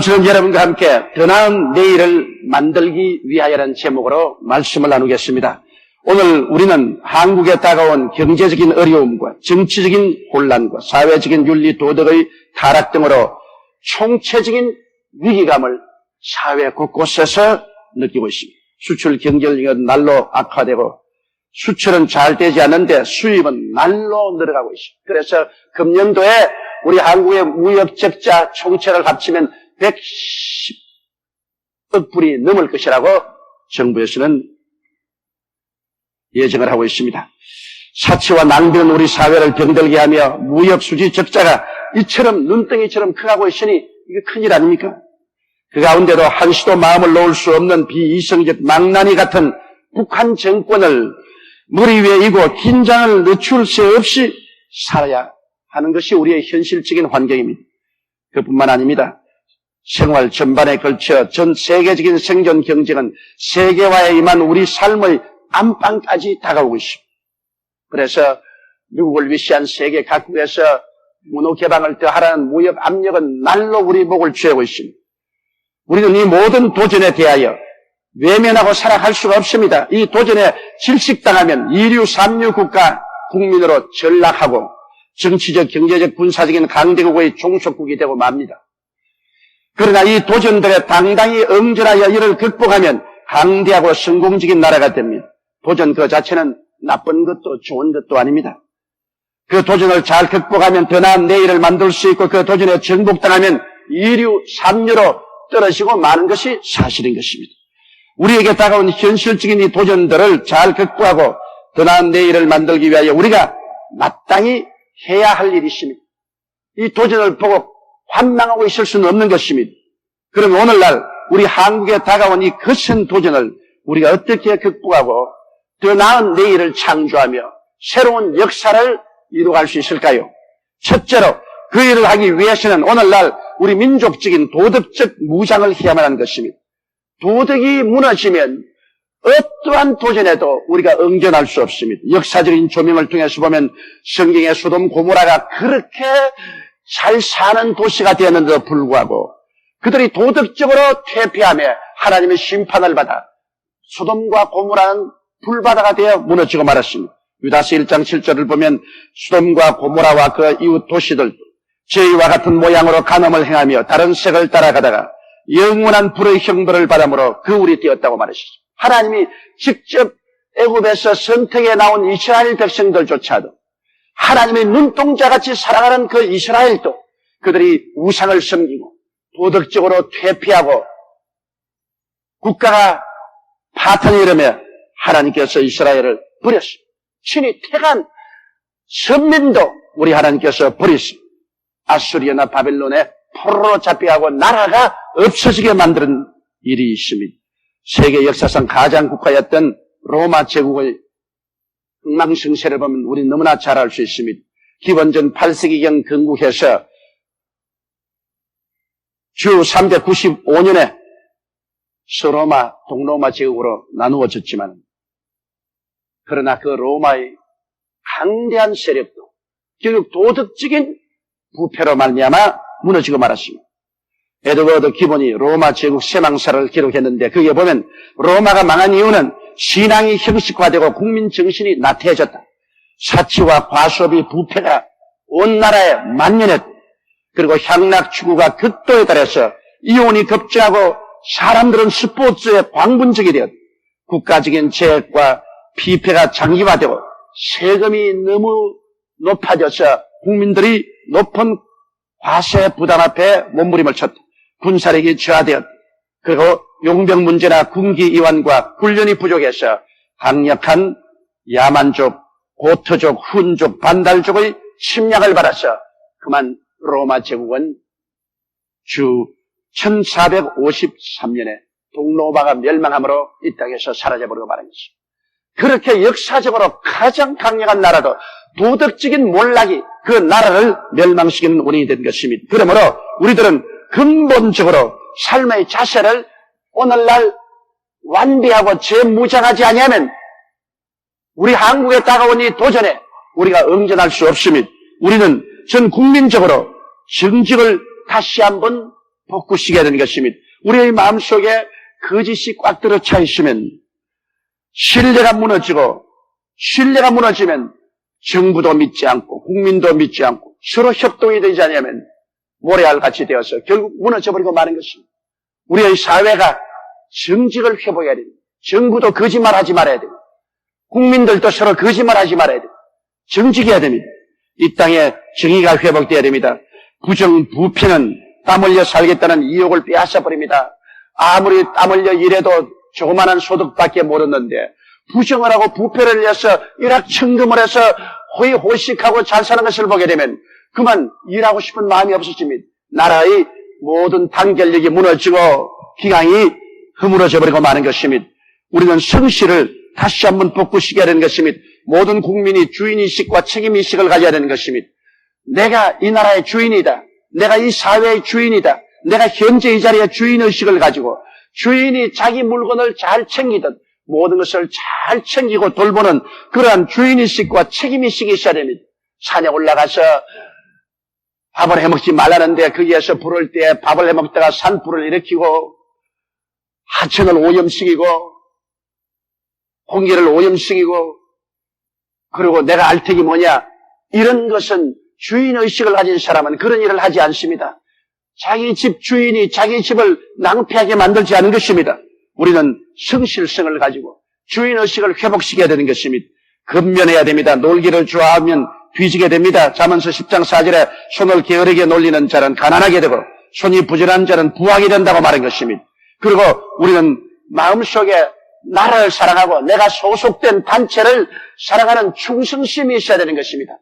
저는 여러분과 함께 더 나은 내일을 만들기 위하여라는 제목으로 말씀을 나누겠습니다. 오늘 우리는 한국에 다가온 경제적인 어려움과 정치적인 혼란과 사회적인 윤리 도덕의 타락 등으로 총체적인 위기감을 사회 곳곳에서 느끼고 있습니다. 수출 경쟁력이 날로 악화되고 수출은 잘 되지 않는데 수입은 날로 늘어가고 있습니다. 그래서 금년도에 우리 한국의 무역 적자 총체를 합치면 110억 불이 넘을 것이라고 정부에서는 예정을 하고 있습니다. 사치와 낭비는 우리 사회를 병들게 하며 무역 수지 적자가 이처럼 눈덩이처럼 커가고 있으니 이게 큰일 아닙니까? 그 가운데도 한시도 마음을 놓을 수 없는 비이성적 망나니 같은 북한 정권을 머리 위에 이고 긴장을 늦출 새 없이 살아야 하는 것이 우리의 현실적인 환경입니다. 그뿐만 아닙니다. 생활 전반에 걸쳐 전 세계적인 생존 경쟁은 세계화에 임한 우리 삶의 안방까지 다가오고 있습니다. 그래서 미국을 위시한 세계 각국에서 문호 개방을 더하라는 무역 압력은 날로 우리 목을 쥐고 있습니다. 우리는 이 모든 도전에 대하여 외면하고 살아갈 수가 없습니다. 이 도전에 질식당하면 이류 삼류 국가 국민으로 전락하고 정치적, 경제적, 군사적인 강대국의 종속국이 되고 맙니다. 그러나 이 도전들에 당당히 응전하여 이를 극복하면 강대하고 성공적인 나라가 됩니다. 도전 그 자체는 나쁜 것도 좋은 것도 아닙니다. 그 도전을 잘 극복하면 더 나은 내일을 만들 수 있고 그 도전에 정복당하면 이류 삼류로 떨어지고 마는 것이 사실인 것입니다. 우리에게 다가온 현실적인 이 도전들을 잘 극복하고 더 나은 내일을 만들기 위하여 우리가 마땅히 해야 할 일이 있습니다. 이 도전을 보고 환망하고 있을 수는 없는 것입니다. 그럼 오늘날 우리 한국에 다가온 이 거센 도전을 우리가 어떻게 극복하고 더 나은 내일을 창조하며 새로운 역사를 이루어갈 수 있을까요? 첫째로 그 일을 하기 위해서는 오늘날 우리 민족적인 도덕적 무장을 해야만 하는 것입니다. 도덕이 무너지면 어떠한 도전에도 우리가 응전할 수 없습니다. 역사적인 조명을 통해서 보면 성경의 소돔 고모라가 그렇게 잘 사는 도시가 되었는데도 불구하고 그들이 도덕적으로 퇴폐하며 하나님의 심판을 받아 소돔과 고모라는 불바다가 되어 무너지고 말았습니다. 유다스 1장 7절을 보면 소돔과 고모라와 그 이웃 도시들도 저희와 같은 모양으로 간음을 행하며 다른 색을 따라가다가 영원한 불의 형벌을 받음으로 그울이 되었다고 말했습니다. 하나님이 직접 애굽에서 선택해 나온 이스라엘 백성들조차도 하나님의 눈동자같이 살아가는 그 이스라엘도 그들이 우상을 섬기고 도덕적으로 퇴폐하고 국가가 파탄이 이르며 하나님께서 이스라엘을 버렸습니다. 친히 태간 선민도 우리 하나님께서 버렸습니다. 아수리아나 바벨론에 포로로 잡혀가고 나라가 없어지게 만드는 일이 있습니다. 세계 역사상 가장 국가였던 로마 제국의 흥망성쇠를 보면 우리 너무나 잘 알 수 있습니다. 기원전 8세기경 건국해서 주 395년에 서로마, 동로마 제국으로 나누어졌지만 그러나 그 로마의 강대한 세력도 결국 도덕적인 부패로 말미암아 무너지고 말았습니다. 에드워드 기본이 로마 제국 세망사를 기록했는데 거기에 보면 로마가 망한 이유는 신앙이 형식화되고 국민 정신이 나태해졌다. 사치와 과수업이 부패가 온 나라에 만연했고 그리고 향락 추구가 극도에 달해서 이혼이 급증하고 사람들은 스포츠에 광분적이 되었 국가적인 재액과 피폐가 장기화되고 세금이 너무 높아져서 국민들이 높은 과세 부담 앞에 몸부림을 쳤다. 군사력이 저하되었 그리고 용병 문제나 군기 이완과 훈련이 부족해서 강력한 야만족, 고트족, 훈족, 반달족의 침략을 받아서 그만 로마 제국은 주 1453년에 동로마가 멸망함으로 이 땅에서 사라져버리고 말한 것입니다. 그렇게 역사적으로 가장 강력한 나라도 도덕적인 몰락이 그 나라를 멸망시키는 원인이 된 것입니다. 그러므로 우리들은 근본적으로 삶의 자세를 오늘날 완비하고 재무장하지 아니하면 우리 한국에 다가온 이 도전에 우리가 응전할 수 없습니다. 우리는 전 국민적으로 정직을 다시 한번 복구시켜야 되는 것입니다. 우리의 마음속에 거짓이 꽉 들어 차 있으면 신뢰가 무너지고 신뢰가 무너지면 정부도 믿지 않고 국민도 믿지 않고 서로 협동이 되지 않으면 모래알 같이 되어서 결국 무너져버리고 마는 것입니다. 우리의 사회가 정직을 회복해야 됩니다. 정부도 거짓말하지 말아야 됩니다. 국민들도 서로 거짓말하지 말아야 됩니다. 정직해야 됩니다. 이 땅에 정의가 회복돼야 됩니다. 부정 부패는 땀 흘려 살겠다는 이욕을 빼앗아 버립니다. 아무리 땀 흘려 일해도 조그마한 소득밖에 모르는데 부정을 하고 부패를 위해서 일확천금을 해서 호의 호식하고 잘 사는 것을 보게 되면 그만 일하고 싶은 마음이 없어집니다. 나라의 모든 단결력이 무너지고 기강이 허물어져 버리고 마는 것입니다. 우리는 성실을 다시 한번 복구시켜야 되는 것입니다. 모든 국민이 주인의식과 책임의식을 가져야 되는 것입니다. 내가 이 나라의 주인이다. 내가 이 사회의 주인이다. 내가 현재 이 자리의 주인의식을 가지고 주인이 자기 물건을 잘 챙기듯 모든 것을 잘 챙기고 돌보는 그러한 주인의식과 책임의식이 있어야 됩니다. 산에 올라가서 밥을 해먹지 말라는데 거기에서 불을 때 밥을 해먹다가 산불을 일으키고 하천을 오염시키고 공기를 오염시키고 그리고 내가 알 택이 뭐냐 이런 것은 주인의식을 가진 사람은 그런 일을 하지 않습니다. 자기 집 주인이 자기 집을 낭패하게 만들지 않은 것입니다. 우리는 성실성을 가지고 주인의식을 회복시켜야 되는 것입니다. 근면해야 됩니다. 놀기를 좋아하면 뒤지게 됩니다. 자문서 10장 4절에 손을 게으르게 놀리는 자는 가난하게 되고 손이 부지런한 자는 부하게 된다고 말한 것입니다. 그리고 우리는 마음속에 나라를 사랑하고 내가 소속된 단체를 사랑하는 충성심이 있어야 되는 것입니다.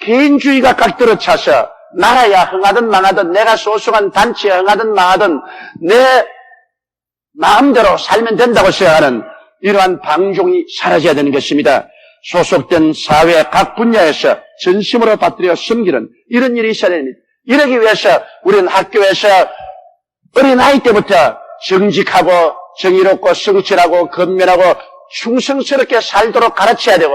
개인주의가 깍들어 차서 나라야 흥하든 망하든 내가 소속한 단체에 흥하든 망하든 내 마음대로 살면 된다고 생각하는 이러한 방종이 사라져야 되는 것입니다. 소속된 사회 각 분야에서 전심으로 받들여 섬기는 이런 일이 있어야 됩니다. 이러기 위해서 우리는 학교에서 어린 나이 때부터 정직하고 정의롭고 성실하고 건면하고 충성스럽게 살도록 가르쳐야 되고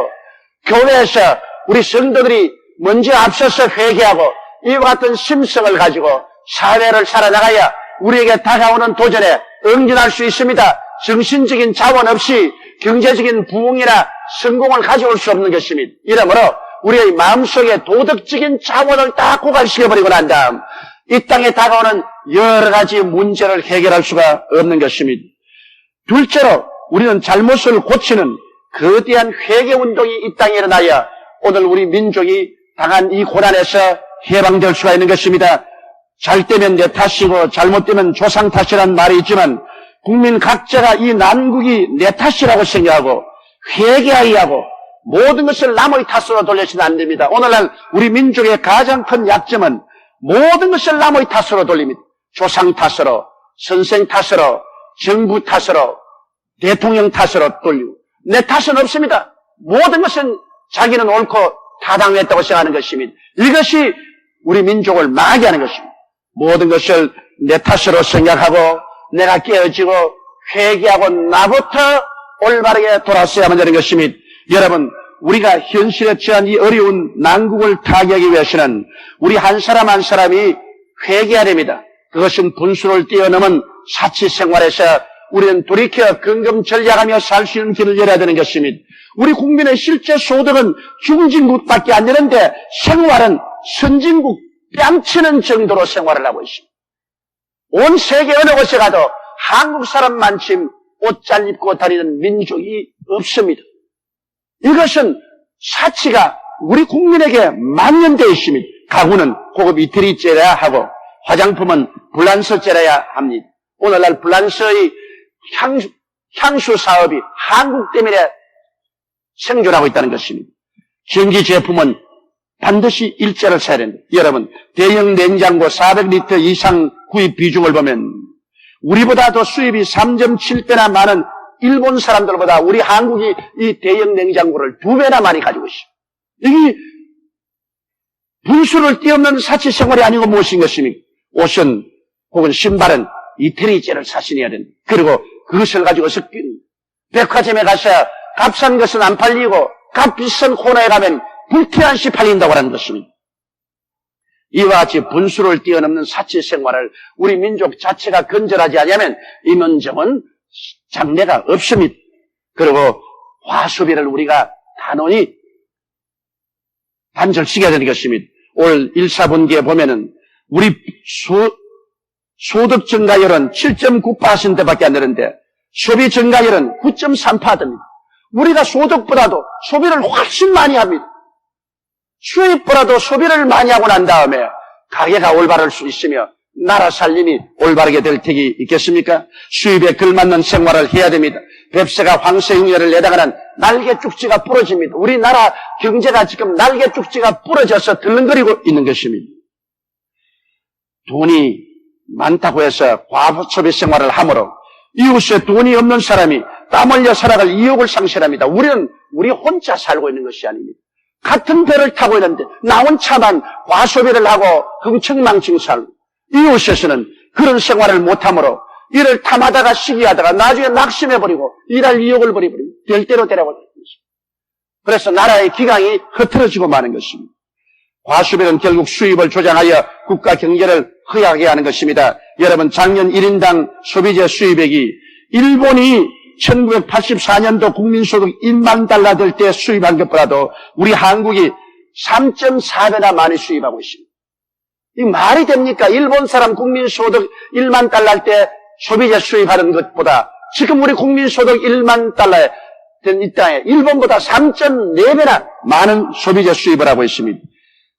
교회에서 우리 성도들이 먼저 앞서서 회개하고 이와 같은 심성을 가지고 사회를 살아나가야 우리에게 다가오는 도전에 응진할 수 있습니다. 정신적인 자원 없이 경제적인 부흥이나 성공을 가져올 수 없는 것입니다. 이러므로 우리의 마음속에 도덕적인 자원을 다 고갈시켜버리고 난 다음 이 땅에 다가오는 여러 가지 문제를 해결할 수가 없는 것입니다. 둘째로 우리는 잘못을 고치는 거대한 회개운동이 이 땅에 일어나야 오늘 우리 민족이 당한 이 고난에서 해방될 수가 있는 것입니다. 잘 되면 내 탓이고 잘못되면 조상 탓이란 말이 있지만 국민 각자가 이 난국이 내 탓이라고 생각하고 회개하야 하고 모든 것을 남의 탓으로 돌려서는 안 됩니다. 오늘날 우리 민족의 가장 큰 약점은 모든 것을 남의 탓으로 돌립니다. 조상 탓으로, 선생 탓으로, 정부 탓으로, 대통령 탓으로 돌리고 내 탓은 없습니다. 모든 것은 자기는 옳고 타당했다고 생각하는 것입니다. 이것이 우리 민족을 망하게 하는 것입니다. 모든 것을 내 탓으로 생각하고 내가 깨어지고 회개하고 나부터 올바르게 돌아서야만 되는 것입니다. 여러분, 우리가 현실에 처한 이 어려운 난국을 타개하기 위해서는 우리 한 사람 한 사람이 회개해야 됩니다. 그것은 분수를 뛰어넘은 사치 생활에서 우리는 돌이켜 근금 전략하며 살 수 있는 길을 열어야 되는 것입니다. 우리 국민의 실제 소득은 중진국밖에 안 되는데 생활은 선진국 뺨치는 정도로 생활을 하고 있습니다. 온 세계 어느 곳에 가도 한국 사람만큼 옷 잘 입고 다니는 민족이 없습니다. 이것은 사치가 우리 국민에게 만연되어 있습니다. 가구는 고급 이태리째라야 하고 화장품은 불란서째라야 합니다. 오늘날 불란서의 향수, 향수 사업이 한국 때문에 생존하고 있다는 것입니다. 전기 제품은 반드시 일자를 사야 됩니다. 여러분, 대형 냉장고 400리터 이상 구입 비중을 보면 우리보다 더 수입이 3.7배나 많은 일본 사람들보다 우리 한국이 이 대형 냉장고를 두 배나 많이 가지고 있습니다. 이게 분수를 띄엄는 사치 생활이 아니고 무엇인 것입니까? 옷은 혹은 신발은 이태리제를 사신해야 된다. 그리고 그것을 가지고 섞인 백화점에 가서 값싼 것은 안 팔리고 값 비싼 코너에 가면 불태한시 팔린다고 하는 것입니다. 이와 같이 분수를 뛰어넘는 사치 생활을 우리 민족 자체가 건절하지 않으면 이 민족은 장래가 없습니다. 그리고 화수비를 우리가 단원히 단절시켜야 되는 것입니다. 올 1, 4분기에 보면은 우리 소, 소득 증가율은 7.9%밖에 안 되는데 소비 증가율은 9.3%입니다. 우리가 소득보다도 소비를 훨씬 많이 합니다. 수입보다도 소비를 많이 하고 난 다음에 가게가 올바를 수 있으며 나라 살림이 올바르게 될 택이 있겠습니까? 수입에 걸맞는 생활을 해야 됩니다. 뱁새가 황새흉열을 내다가는 날개 쭉지가 부러집니다. 우리나라 경제가 지금 날개 쭉지가 부러져서 들렁거리고 있는 것입니다. 돈이 많다고 해서 과소비 생활을 하므로 이웃에 돈이 없는 사람이 땀 흘려 살아갈 이욕을 상실합니다. 우리는 우리 혼자 살고 있는 것이 아닙니다. 같은 배를 타고 있는데 나 혼자만 과소비를 하고 흥청망청 살고 이웃에서는 그런 생활을 못하므로 이를 탐하다가 시기하다가 나중에 낙심해버리고 일할 이욕을 버리고 될 대로 되라고 그래서 나라의 기강이 흐트러지고 마는 것입니다. 과수비는 결국 수입을 조장하여 국가 경제를 허약하게 하는 것입니다. 여러분 작년 1인당 소비재 수입액이 일본이 1984년도 국민소득 1만 달러 될 때 수입한 것보다도 우리 한국이 3.4배나 많이 수입하고 있습니다. 이 말이 됩니까? 일본 사람 국민소득 1만 달러 할 때 소비재 수입하는 것보다 지금 우리 국민소득 1만 달러에 된 이 땅에 일본보다 3.4배나 많은 소비재 수입을 하고 있습니다.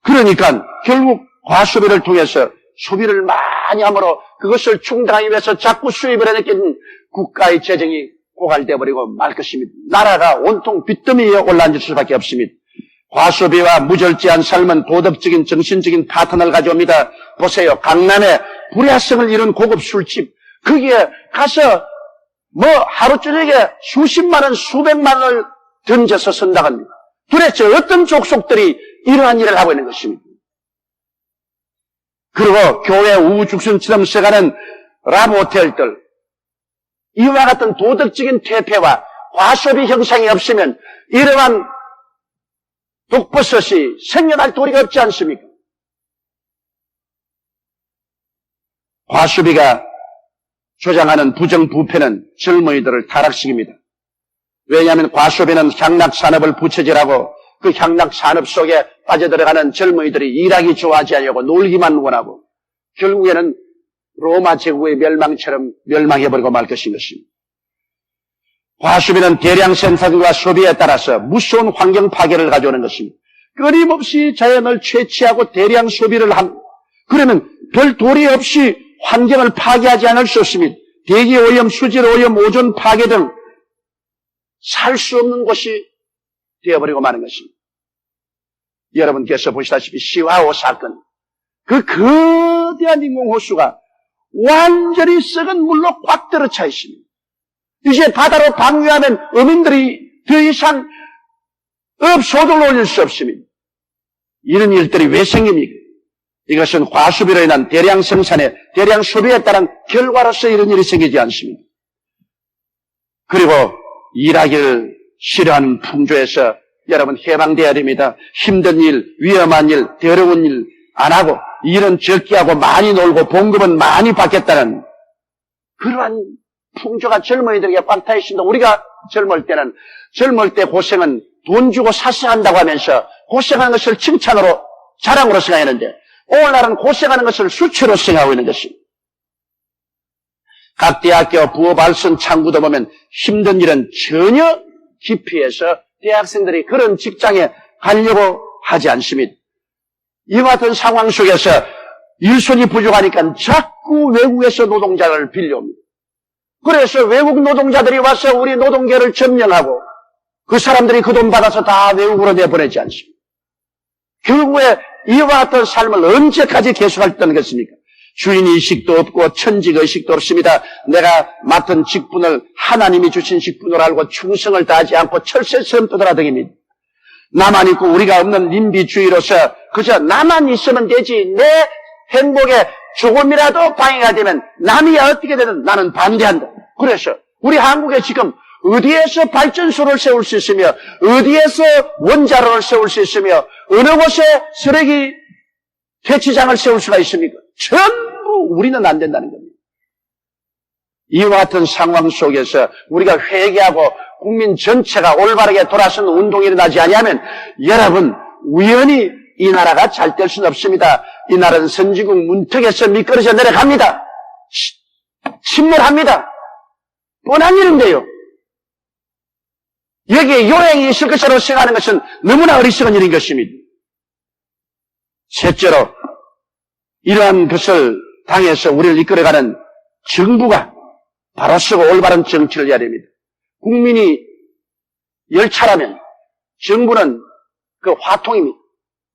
그러니까 결국 과소비를 통해서 소비를 많이 함으로 그것을 충당하기 위해서 자꾸 수입을 해냈겠는 국가의 재정이 고갈돼 버리고 말 것입니다. 나라가 온통 빚더미에 올라앉을 수밖에 없습니다. 과소비와 무절제한 삶은 도덕적인 정신적인 파탄을 가져옵니다. 보세요. 강남에 불야성을 이룬 고급 술집 거기에 가서 뭐 하루 저녁에 수십만 원, 수백만 원을 던져서 선다고 합니다. 도대체 어떤 족속들이 이러한 일을 하고 있는 것입니다. 그리고 교회 우후죽순처럼 써가는 라브호텔들 이와 같은 도덕적인 퇴폐와 과소비 형상이 없으면 이러한 독버섯이 생겨날 도리가 없지 않습니까? 과소비가 조장하는 부정부패는 젊은이들을 타락시킵니다. 왜냐하면 과소비는 향락산업을 부채질하고 그 향락산업 속에 빠져들어가는 젊은이들이 일하기 좋아하지 않냐고 놀기만 원하고 결국에는 로마 제국의 멸망처럼 멸망해버리고 말 것인 것입니다. 과소비는 대량 생산과 소비에 따라서 무서운 환경 파괴를 가져오는 것입니다. 끊임없이 자연을 채취하고 대량 소비를 한 그러면 별 도리 없이 환경을 파괴하지 않을 수 없습니다. 대기 오염, 수질 오염, 오존 파괴 등 살 수 없는 곳이 되어버리고 마는 것입니다. 여러분께서 보시다시피 시와호 사건, 그 거대한 인공 호수가 완전히 썩은 물로 꽉 들어차 있습니다. 이제 바다로 방류하면 어민들이 더 이상 업소득을 올릴 수 없습니다. 이런 일들이 왜 생깁니까? 이것은 과수비로 인한 대량 생산에 대량 소비에 따른 결과로서 이런 일이 생기지 않습니다. 그리고 일하기를 싫어하는 풍조에서 여러분 해방돼야 됩니다. 힘든 일, 위험한 일, 더러운 일 안 하고 일은 적게 하고 많이 놀고 봉급은 많이 받겠다는 그러한 풍조가 젊은이들에게 꽉타 있습니다. 우리가 젊을 때는 젊을 때 고생은 돈 주고 사서 한다고 하면서 고생하는 것을 칭찬으로 자랑으로 생각했는데 오늘날은 고생하는 것을 수치로 생각하고 있는 것입니다. 각 대학교 부업 알선 창구도 보면 힘든 일은 전혀 기피해서 대학생들이 그런 직장에 가려고 하지 않습니다. 이와 같은 상황 속에서 일손이 부족하니까 자꾸 외국에서 노동자를 빌려옵니다. 그래서 외국 노동자들이 와서 우리 노동계를 점령하고 그 사람들이 그 돈 받아서 다 외국으로 내보내지 않습니다. 결국에 이와 같은 삶을 언제까지 계속할 겠습니까? 주인 의식도 없고 천직 의식도 없습니다. 내가 맡은 직분을 하나님이 주신 직분으로 알고 충성을 다하지 않고 철새처럼 떠돌아다닙니다. 나만 있고 우리가 없는 님비주의로서 그저 나만 있으면 되지 내 행복에 조금이라도 방해가 되면 남이 어떻게 되든 나는 반대한다. 그래서 우리 한국에 지금 어디에서 발전소를 세울 수 있으며 어디에서 원자로를 세울 수 있으며 어느 곳에 쓰레기 퇴치장을 세울 수가 있습니까? 전부 우리는 안 된다는 겁니다. 이와 같은 상황 속에서 우리가 회개하고 국민 전체가 올바르게 돌아서는 운동이 일어나지 아니하면 여러분 우연히 이 나라가 잘 될 수는 없습니다. 이 나라는 선진국 문턱에서 미끄러져 내려갑니다. 치- 침몰합니다. 뻔한 일인데요. 여기에 요행이 있을 것으로 생각하는 것은 너무나 어리석은 일인 것입니다. 셋째로 이러한 것을 당해서 우리를 이끌어가는 정부가 바로 서고 올바른 정치를 해야 됩니다. 국민이 열차라면 정부는 그 화통입니다.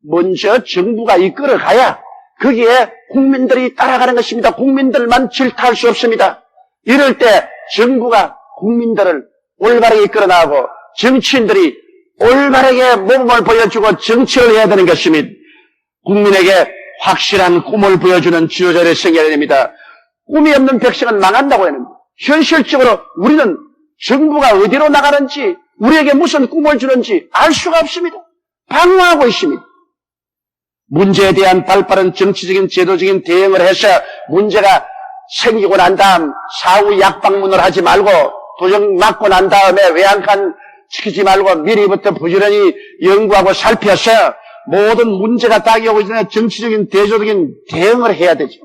먼저 정부가 이끌어가야 거기에 국민들이 따라가는 것입니다. 국민들만 질타할 수 없습니다. 이럴 때 정부가 국민들을 올바르게 이끌어 나가고 정치인들이 올바르게 모범을 보여주고 정치를 해야 되는 것입니다. 국민에게 확실한 꿈을 보여주는 지도자를 생겨야 됩니다. 꿈이 없는 백성은 망한다고 하는. 현실적으로 우리는 정부가 어디로 나가는지 우리에게 무슨 꿈을 주는지 알 수가 없습니다. 방황하고 있습니다. 문제에 대한 발빠른 정치적인 제도적인 대응을 해서 문제가 생기고 난 다음 사후 약방문을 하지 말고 도정 맞고 난 다음에 외양간 시키지 말고 미리부터 부지런히 연구하고 살펴서 모든 문제가 따기오기 전에 정치적인 대조적인 대응을 해야 되죠.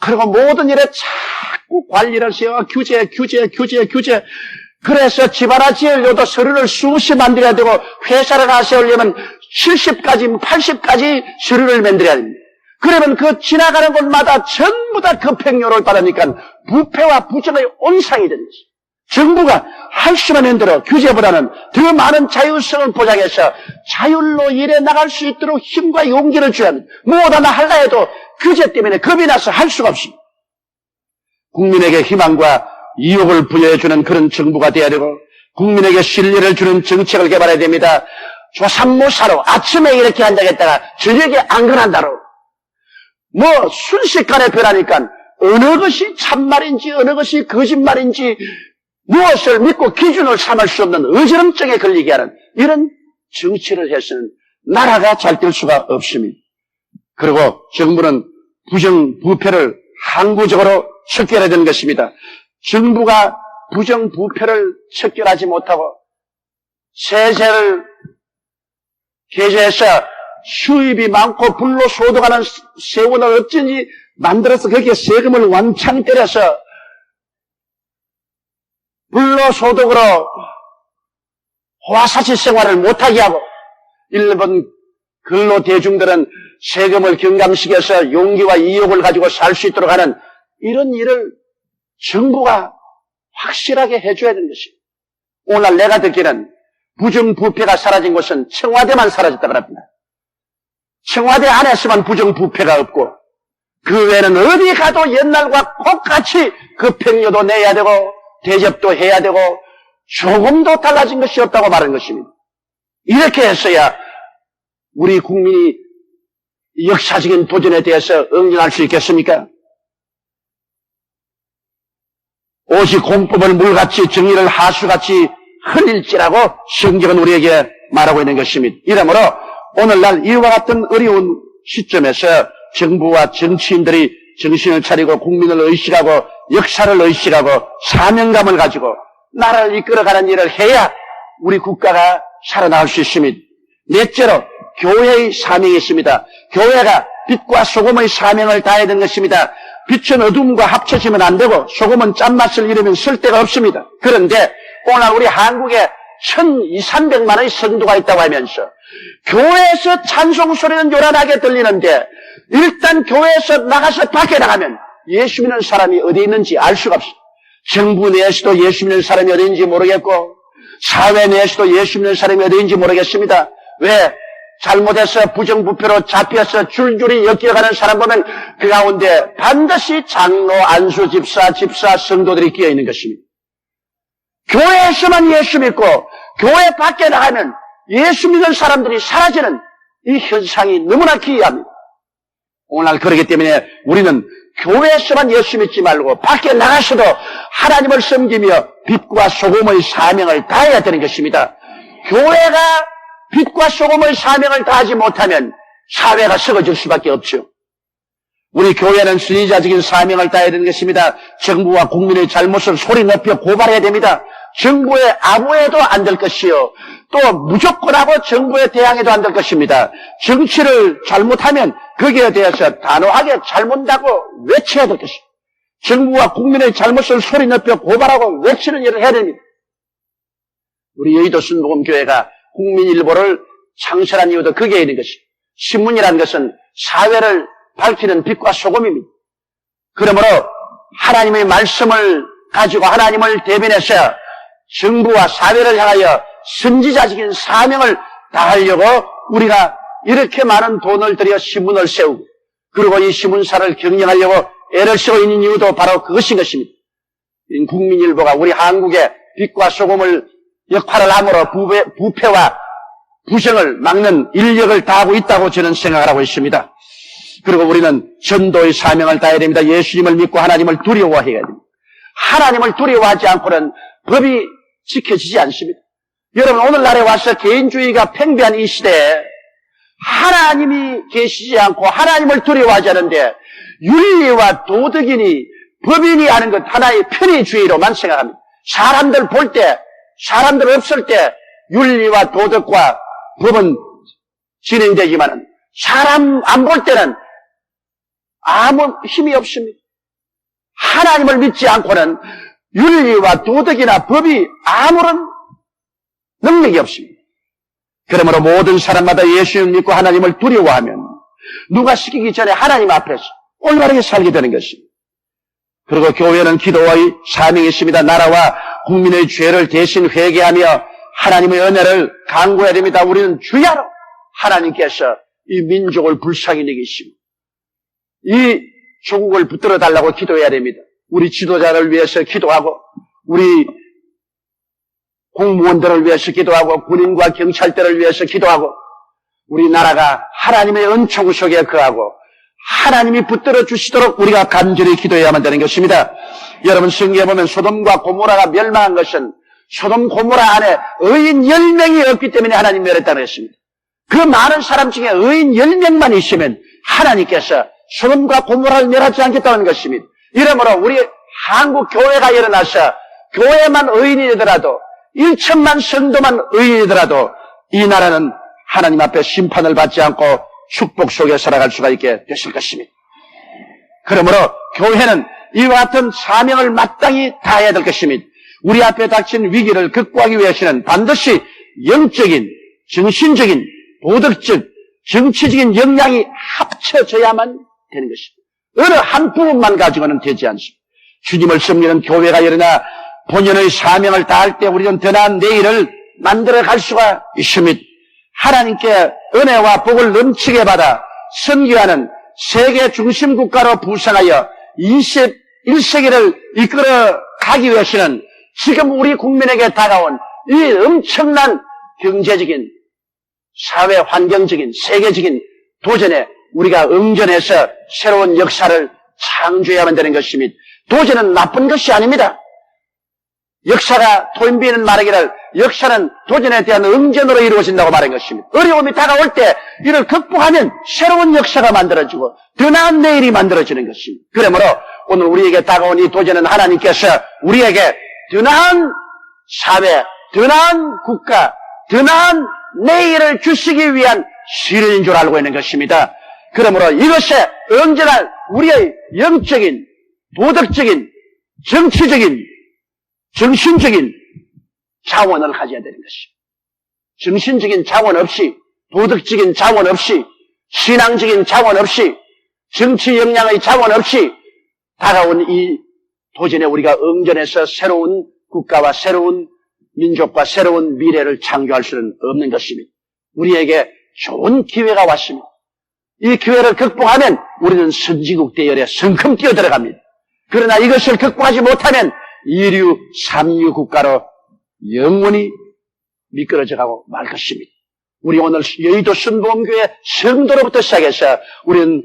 그리고 모든 일에 자꾸 관리를 세워 규제, 규제, 규제, 규제. 그래서 집 하나 지으려도 서류를 수없이 만들어야 되고 회사를 하나 세우려면 70까지, 80까지 서류를 만들어야 됩니다. 그러면 그 지나가는 곳마다 전부 다 급행료를 받으니까 부패와 부정의 온상이 되는 것이. 정부가 할 수만 대로 규제보다는 더 많은 자율성을 보장해서 자율로 일해 나갈 수 있도록 힘과 용기를 줘야 합니다. 뭐하나 할라 해도 규제 때문에 겁이 나서 할 수가 없습니다. 국민에게 희망과 이욕을 부여해주는 그런 정부가 돼야 되고 국민에게 신뢰를 주는 정책을 개발해야 됩니다. 조삼모사로 아침에 이렇게 한다겠다가 저녁에 안 그런다로 뭐 순식간에 변하니까 어느 것이 참말인지 어느 것이 거짓말인지 무엇을 믿고 기준을 삼을 수 없는 어지럼증에 걸리게 하는 이런 정치를 해서는 나라가 잘 될 수가 없습니다. 그리고 정부는 부정 부패를 항구적으로 척결해야 되는 것입니다. 정부가 부정 부패를 척결하지 못하고 세제를 개조해서 수입이 많고 불로 소득하는 세원을 어쩐지 만들어서 거기에 세금을 왕창 때려서 불로 소득으로 호화사치 생활을 못하게 하고 일본 근로 대중들은 세금을 경감시켜서 용기와 이욕을 가지고 살 수 있도록 하는 이런 일을 정부가 확실하게 해줘야 되는 것입니다. 오늘 내가 듣기는 부정부패가 사라진 곳은 청와대만 사라졌다고 합니다. 청와대 안에서만 부정부패가 없고 그 외에는 어디 가도 옛날과 똑같이 급행료도 내야 되고 대접도 해야 되고 조금도 달라진 것이 없다고 말한 것입니다. 이렇게 했어야 우리 국민이 역사적인 도전에 대해서 응징할 수 있겠습니까? 오직 공법을 물같이 정의를 하수같이 흘릴지라고 성경은 우리에게 말하고 있는 것입니다. 이러므로 오늘날 이와 같은 어려운 시점에서 정부와 정치인들이 정신을 차리고 국민을 의식하고 역사를 의식하고 사명감을 가지고 나라를 이끌어가는 일을 해야 우리 국가가 살아나올 수 있습니다. 넷째로 교회의 사명이 있습니다. 교회가 빛과 소금의 사명을 다해야 되는 것입니다. 빛은 어둠과 합쳐지면 안 되고 소금은 짠맛을 잃으면 쓸 데가 없습니다. 그런데 오늘 우리 한국 에 1200만의 성도가 있다고 하면서 교회에서 찬송 소리는 요란하게 들리는데 일단 교회에서 나가서 밖에 나가면 예수 믿는 사람이 어디 있는지 알 수가 없어요. 정부 내에서도 예수 믿는 사람이 어디 있는지 모르겠고 사회 내에서도 예수 믿는 사람이 어디 있는지 모르겠습니다. 왜? 잘못해서 부정부패로 잡혀서 줄줄이 엮여가는 사람 보면 그 가운데 반드시 장로, 안수, 집사, 집사, 성도들이 끼어 있는 것입니다. 교회에서만 예수 믿고 교회 밖에 나가면 예수 믿는 사람들이 사라지는 이 현상이 너무나 기이합니다. 오늘날 그렇기 때문에 우리는 교회에서만 예수 믿지 말고 밖에 나가서도 하나님을 섬기며 빛과 소금의 사명을 다해야 되는 것입니다. 교회가 빛과 소금의 사명을 다하지 못하면 사회가 썩어질 수밖에 없죠. 우리 교회는 순위자적인 사명을 다해야 되는 것입니다. 정부와 국민의 잘못을 소리 높여 고발해야 됩니다. 정부의 아무에도 안 될 것이요. 또 무조건 하고 정부에 대항해도 안 될 것입니다. 정치를 잘못하면 거기에 대해서 단호하게 잘못다고 외쳐야 될 것입니다. 정부와 국민의 잘못을 소리 높여 고발하고 외치는 일을 해야 됩니다. 우리 여의도 순복음교회가 국민일보를 창설한 이유도 거기에 있는 것입니다. 신문이라는 것은 사회를 밝히는 빛과 소금입니다. 그러므로 하나님의 말씀을 가지고 하나님을 대변해서 정부와 사회를 향하여 선지자적인 사명을 다하려고 우리가 이렇게 많은 돈을 들여 신문을 세우고 그리고 이 신문사를 경영하려고 애를 쓰고 있는 이유도 바로 그것인 것입니다. 이 국민일보가 우리 한국의 빛과 소금을 역할을 함으로 부패, 부패와 부정을 막는 인력을 다하고 있다고 저는 생각을 하고 있습니다. 그리고 우리는 전도의 사명을 다해야 됩니다. 예수님을 믿고 하나님을 두려워해야 됩니다. 하나님을 두려워하지 않고는 법이 지켜지지 않습니다. 여러분 오늘날에 와서 개인주의가 팽배한 이 시대에 하나님이 계시지 않고 하나님을 두려워하지 않는데 윤리와 도덕이니 법인이 하는 것 하나의 편의주의로만 생각합니다. 사람들 볼 때, 사람들 없을 때 윤리와 도덕과 법은 진행되지만은 사람 안 볼 때는 아무 힘이 없습니다. 하나님을 믿지 않고는 윤리와 도덕이나 법이 아무런 능력이 없습니다. 그러므로 모든 사람마다 예수를 믿고 하나님을 두려워하면 누가 시키기 전에 하나님 앞에서 올바르게 살게 되는 것입니다. 그리고 교회는 기도의 사명이 있습니다. 나라와 국민의 죄를 대신 회개하며 하나님의 은혜를 강구해야 됩니다. 우리는 주야로 하나님께서 이 민족을 불쌍히 여기시고 이 조국을 붙들어 달라고 기도해야 됩니다. 우리 지도자를 위해서 기도하고 우리 공무원들을 위해서 기도하고 군인과 경찰들을 위해서 기도하고 우리 나라가 하나님의 은총 속에 거하고 하나님이 붙들어 주시도록 우리가 간절히 기도해야만 되는 것입니다. 여러분 성경에 보면 소돔과 고모라가 멸망한 것은 소돔 고모라 안에 의인 10명이 없기 때문에 하나님 멸했다는 것입니다. 그 많은 사람 중에 의인 10명만 있으면 하나님께서 소돔과 고모라를 멸하지 않겠다는 것입니다. 이러므로 우리 한국 교회가 일어나서 교회만 의인이더라도 1천만 성도만 의인이더라도 이 나라는 하나님 앞에 심판을 받지 않고 축복 속에 살아갈 수가 있게 되실 것입니다. 그러므로 교회는 이와 같은 사명을 마땅히 다해야 될 것입니다. 우리 앞에 닥친 위기를 극복하기 위해서는 반드시 영적인, 정신적인, 도덕적, 정치적인 역량이 합쳐져야만 되는 것입니다. 어느 한 부분만 가지고는 되지 않습니다. 주님을 섬기는 교회가 일어나 본연의 사명을 다할 때 우리는 더 나은 내일을 만들어 갈 수가 있습니다. 하나님께 은혜와 복을 넘치게 받아 선교하는 세계 중심 국가로 부상하여 21세기를 이끌어 가기 위해서는 지금 우리 국민에게 다가온 이 엄청난 경제적인 사회 환경적인 세계적인 도전에 우리가 응전해서 새로운 역사를 창조해야만 되는 것입니다. 도전은 나쁜 것이 아닙니다. 역사가 토인비는 말하기를 역사는 도전에 대한 응전으로 이루어진다고 말한 것입니다. 어려움이 다가올 때 이를 극복하면 새로운 역사가 만들어지고 더 나은 내일이 만들어지는 것입니다. 그러므로 오늘 우리에게 다가온 이 도전은 하나님께서 우리에게 더 나은 사회, 더 나은 국가, 더 나은 내일을 주시기 위한 시련인 줄 알고 있는 것입니다. 그러므로 이것에 응전할 우리의 영적인, 도덕적인, 정치적인 정신적인 자원을 가져야 되는 것입니다. 정신적인 자원 없이, 도덕적인 자원 없이, 신앙적인 자원 없이, 정치 역량의 자원 없이 다가온 이 도전에 우리가 응전해서 새로운 국가와 새로운 민족과 새로운 미래를 창조할 수는 없는 것입니다. 우리에게 좋은 기회가 왔습니다. 이 기회를 극복하면 우리는 선지국 대열에 성큼 뛰어들어갑니다. 그러나 이것을 극복하지 못하면 이류, 삼류 국가로 영원히 미끄러져 가고 말 것입니다. 우리 오늘 여의도 순복음교회 성도로부터 시작해서 우리는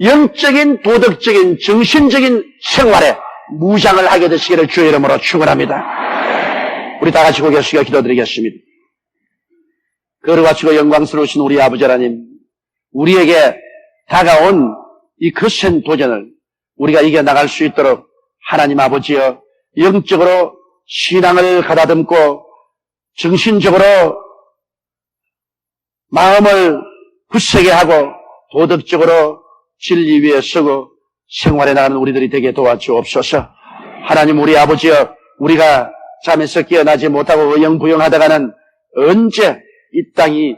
영적인, 도덕적인, 정신적인 생활에 무장을 하게 되시기를 주의 이름으로 축원합니다. 우리 다 같이 고개 숙여 기도드리겠습니다. 거룩하시고 영광스러우신 우리 아버지 하나님, 우리에게 다가온 이 거센 도전을 우리가 이겨나갈 수 있도록 하나님 아버지여 영적으로 신앙을 가다듬고 정신적으로 마음을 굳세게 하고 도덕적으로 진리 위에 서고 생활해 나가는 우리들이 되게 도와주옵소서. 하나님 우리 아버지여 우리가 잠에서 깨어나지 못하고 의영부영하다가는 언제 이 땅이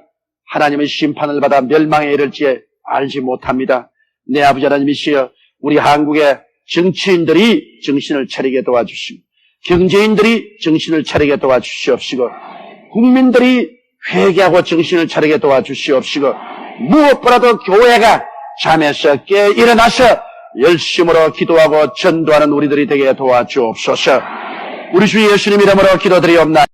하나님의 심판을 받아 멸망에 이를지 알지 못합니다. 내 아버지 하나님이시여 우리 한국의 정치인들이 정신을 차리게 도와주시고 경제인들이 정신을 차리게 도와주시옵시고 국민들이 회개하고 정신을 차리게 도와주시옵시고 무엇보다도 교회가 잠에서 깨 일어나서 열심으로 기도하고 전도하는 우리들이 되게 도와주옵소서. 우리 주 예수님 이름으로 기도드리옵나이다.